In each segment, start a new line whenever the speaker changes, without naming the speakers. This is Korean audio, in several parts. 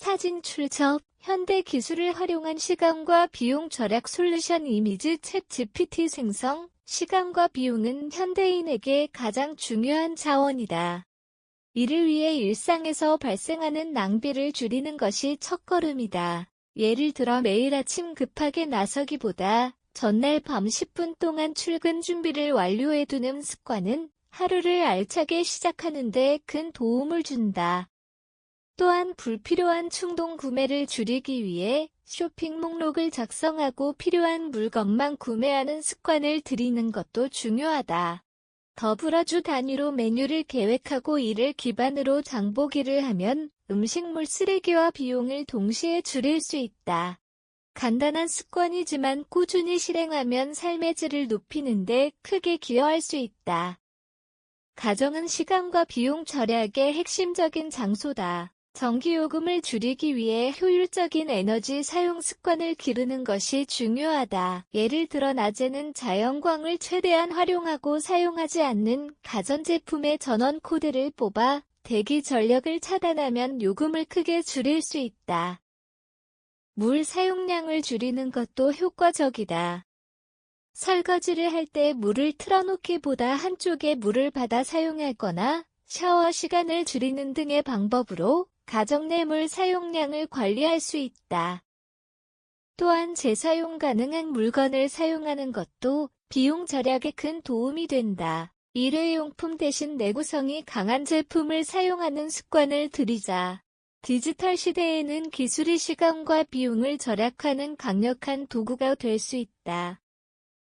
사진 출처 현대 기술을 활용한 시간과 비용 절약 솔루션 이미지 챗 GPT 생성 시간과 비용은 현대인에게 가장 중요한 자원이다. 이를 위해 일상에서 발생하는 낭비를 줄이는 것이 첫걸음이다. 예를 들어 매일 아침 급하게 나서기보다 전날 밤 10분 동안 출근 준비를 완료해두는 습관은 하루를 알차게 시작하는데 큰 도움을 준다. 또한 불필요한 충동 구매를 줄이기 위해 쇼핑 목록을 작성하고 필요한 물건만 구매하는 습관을 들이는 것도 중요하다. 더불어 주 단위로 메뉴를 계획하고 이를 기반으로 장보기를 하면 음식물 쓰레기와 비용을 동시에 줄일 수 있다. 간단한 습관이지만 꾸준히 실행하면 삶의 질을 높이는데 크게 기여할 수 있다. 가정은 시간과 비용 절약의 핵심적인 장소다. 전기요금을 줄이기 위해 효율적인 에너지 사용 습관을 기르는 것이 중요하다. 예를 들어 낮에는 자연광을 최대한 활용하고 사용하지 않는 가전제품의 전원 코드를 뽑아 대기 전력을 차단하면 요금을 크게 줄일 수 있다. 물 사용량을 줄이는 것도 효과적이다. 설거지를 할 때 물을 틀어놓기보다 한쪽에 물을 받아 사용하거나 샤워 시간을 줄이는 등의 방법으로 가정 내 물 사용량을 관리할 수 있다. 또한 재사용 가능한 물건을 사용하는 것도 비용 절약에 큰 도움이 된다. 일회용품 대신 내구성이 강한 제품을 사용하는 습관을 들이자. 디지털 시대에는 기술이 시간과 비용을 절약하는 강력한 도구가 될 수 있다.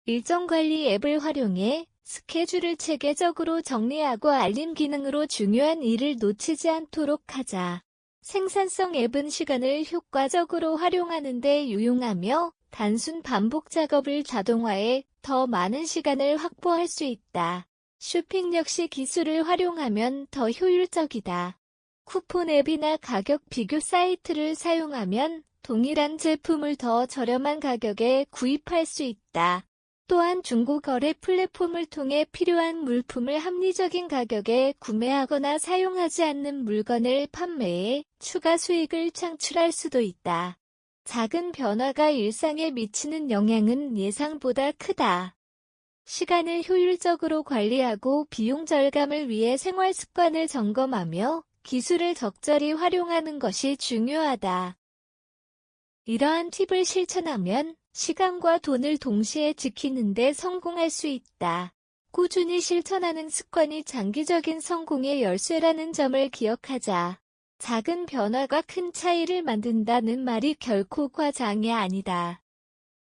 일정 관리 앱을 활용해 스케줄을 체계적으로 정리하고 알림 기능으로 중요한 일을 놓치지 않도록 하자. 생산성 앱은 시간을 효과적으로 활용하는 데 유용하며 단순 반복 작업을 자동화해 더 많은 시간을 확보할 수 있다. 쇼핑 역시 기술을 활용하면 더 효율적이다. 쿠폰 앱이나 가격 비교 사이트를 사용하면 동일한 제품을 더 저렴한 가격에 구입할 수 있다. 또한 중고거래 플랫폼을 통해 필요한 물품을 합리적인 가격에 구매하거나 사용하지 않는 물건을 판매해 추가 수익을 창출할 수도 있다. 작은 변화가 일상에 미치는 영향은 예상보다 크다. 시간을 효율적으로 관리하고 비용 절감을 위해 생활 습관을 점검하며 기술을 적절히 활용하는 것이 중요하다. 이러한 팁을 실천하면 시간과 돈을 동시에 지키는데 성공할 수 있다. 꾸준히 실천하는 습관이 장기적인 성공의 열쇠라는 점을 기억하자. 작은 변화가 큰 차이를 만든다는 말이 결코 과장이 아니다.